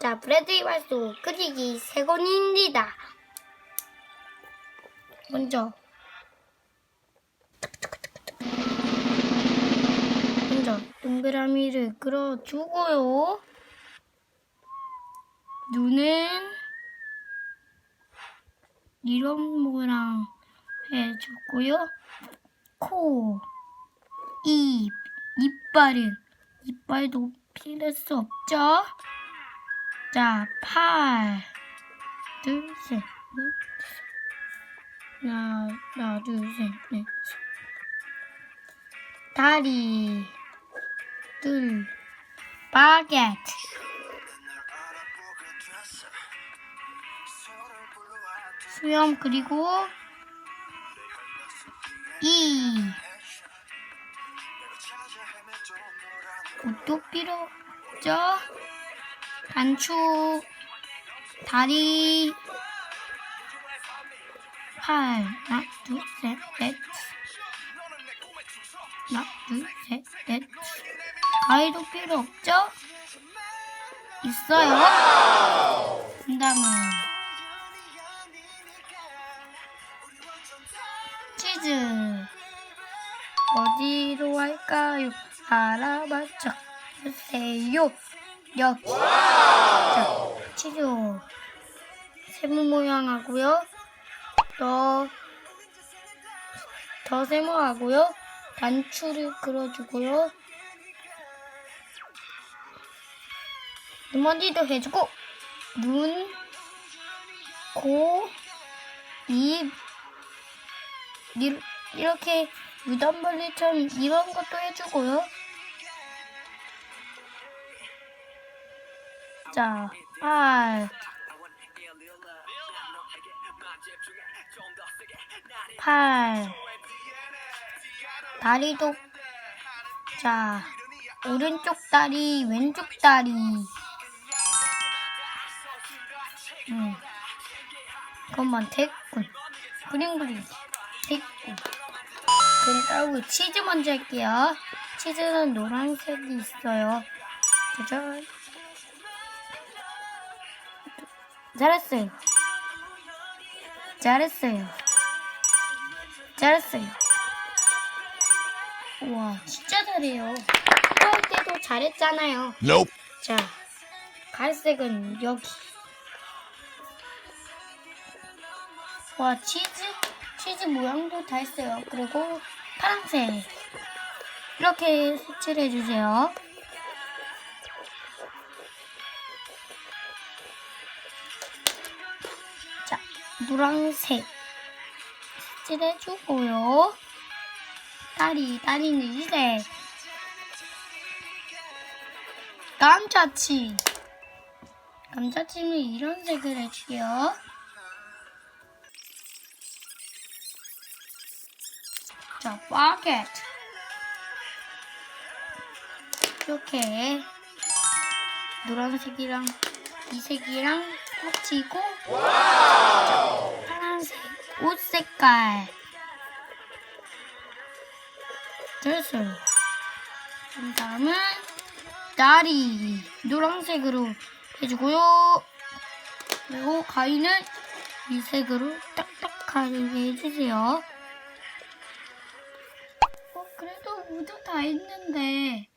자, 브래드리 발소 그리기 세 권입니다. 먼저 먼저 동그라미를 그려주고요. 눈은 이런 모양 해주고요. 코, 입, 이빨은 이빨도 필요할 수 없죠. 자, 팔, 둘, 셋, 넷. 하나, 하나, 둘, 셋, 넷. 다리, 둘, 바게트. 수염 그리고 이 옷도 필요 없죠? 단추 다리 팔 하나 둘셋넷 하나 둘셋넷 가위도 필요 없죠? 있어요 그 다음은 치즈 어디로 할까요? 알아맞혀 주세요. 여기. 자, 치즈 세모 모양 하고요. 더, 더 세모 하고요. 단추를 그려주고요. 눈먼지도 해주고, 눈, 코, 입, 이- 이렇게 무덤벌레처럼 이런 것도 해주고요. 자, 팔. 팔. 다리도, 자, 오른쪽 다리, 왼쪽 다리. 음. 그것만 됐군. 그림 그리기. 됐군. 그럼 따고 치즈 먼저 할게요. 치즈는 노란색이 있어요. 짜잔. 잘했어요. 잘했어요. 잘했어요. 우와, 진짜 잘해요. 할 때도 잘했잖아요. Nope. 자, 갈색은 여기. 와, 치즈? 치즈 모양도 다 했어요. 그리고 파란색. 이렇게 색칠해주세요. 노란색. 색칠해주고요. 다리, 다리는 이색. 감자치. 감자치는 이런 색을 해줄게요. 자, 바게트. 이렇게 노란색이랑 이 색이랑 자, 파란색 옷 색깔 됐어요. 그 다음은 다리 노란색으로 해주고요. 그리고 가위는 이 색으로 딱딱하게 해주세요. 어, 그래도 모두 다 했는데